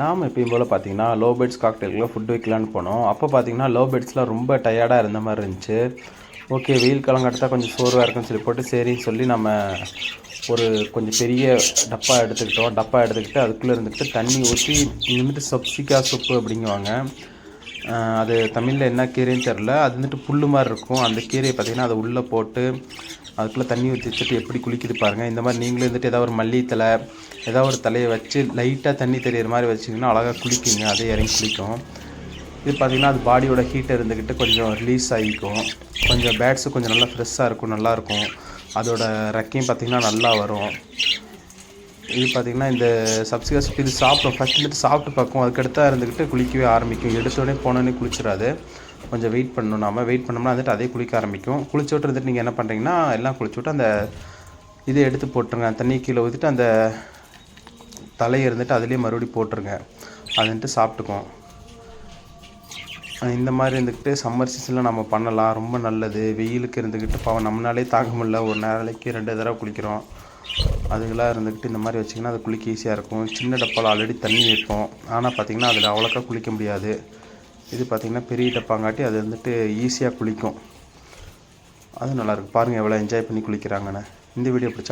நாம் எப்பயும் போல் பார்த்தீங்கன்னா லோ பெட்ஸ் காக்டெயிலுக்குலாம் ஃபுட் வைக்கலான்னு போனோம். அப்போ பார்த்தீங்கன்னா லோ பெட்ஸ்லாம் ரொம்ப டயர்டாக இருந்த மாதிரி இருந்துச்சு. ஓகே வெயில் காலம் கடத்தா கொஞ்சம் சோர்வாக இருக்குன்னு சொல்லி போட்டு சரின்னு சொல்லி நம்ம ஒரு கொஞ்சம் பெரிய டப்பா எடுத்துக்கிட்டோம். டப்பா எடுத்துக்கிட்டு அதுக்குள்ளே இருந்துக்கிட்டு தண்ணி ஊற்றி இங்கே வந்துட்டு சப்சிகா சூப்பு அப்படிங்குவாங்க. அது தமிழில் என்ன கீரைன்னு தெரில அது வந்துட்டு புல் மாதிரி இருக்கும். அந்த கீரையை பார்த்தீங்கன்னா அதை உள்ளே போட்டு அதுக்குள்ளே தண்ணி ஊற்றி வச்சுட்டு எப்படி குளிக்குது பாருங்கள் இந்த மாதிரி நீங்களே வந்துட்டு ஏதாவது ஒரு மல்லி தலை ஏதாவது ஒரு தலையை வச்சு லைட்டாக தண்ணி தெரியிற மாதிரி வச்சிங்கன்னா அழகாக குளிக்குங்க. அதே இறங்கி குளிக்கும். இது பார்த்திங்கன்னா அது பாடியோட ஹீட் இருந்துக்கிட்டு கொஞ்சம் ரிலீஸ் ஆகிக்கும். கொஞ்சம் பேட்ஸு கொஞ்சம் நல்லா ஃப்ரெஷ்ஷாக இருக்கும் நல்லாயிருக்கும் அதோட ரெக்கையும் பார்த்திங்கன்னா நல்லா வரும். இது பார்த்திங்கன்னா இந்த சப்சிகஸ் இது சாப்பிடும் ஃபஸ்ட் வந்துட்டு சாப்பிட்டு பார்க்கும். அதுக்கடுத்தா இருந்துக்கிட்டு குளிக்கவே ஆரம்பிக்கும். எடுத்தோடனே போனோடனே குளிச்சிடாது கொஞ்சம் வெயிட் பண்ணணும். நாம வெயிட் பண்ணோம்னா வந்துட்டு அதே குளிக்க ஆரம்பிக்கும். குளிச்சு விட்டு இருந்துட்டு நீங்கள் என்ன பண்ணுறீங்கன்னா எல்லாம் குளிச்சு விட்டு அந்த இதை எடுத்து போட்டுருங்க. தண்ணி கீழே ஊற்றிட்டு அந்த தலையை இருந்துட்டு அதுலேயே மறுபடியும் போட்டுருங்க. அது வந்துட்டு சாப்பிட்டுக்கும். இந்த மாதிரி இருந்துக்கிட்டு சம்மர் சீசனில் நம்ம பண்ணலாம். ரொம்ப நல்லது. வெயிலுக்கு இருந்துக்கிட்டு பாவம் நம்மளாலே தாங்க முடியல. ஒரு நாளைக்கு ரெண்டு தடவை குளிக்கிறோம். அதுக்கெல்லாம் இருந்துக்கிட்டு இந்த மாதிரி வச்சிங்கன்னா அது குளிக்க ஈஸியாக இருக்கும். சின்ன டப்பாவில் ஆல்ரெடி தண்ணி வைப்போம். ஆனால் பார்த்திங்கன்னா அதில் அவ்வளோக்கா குளிக்க முடியாது. இது பார்த்திங்கன்னா பெரிய டப்பாங்காட்டி அது வந்துட்டு ஈஸியாக குளிக்கும். அது நல்லாயிருக்கு பாருங்கள் எவ்வளோ என்ஜாய் பண்ணி குளிக்கிறாங்கன்னு. இந்த வீடியோ பிடிச்சா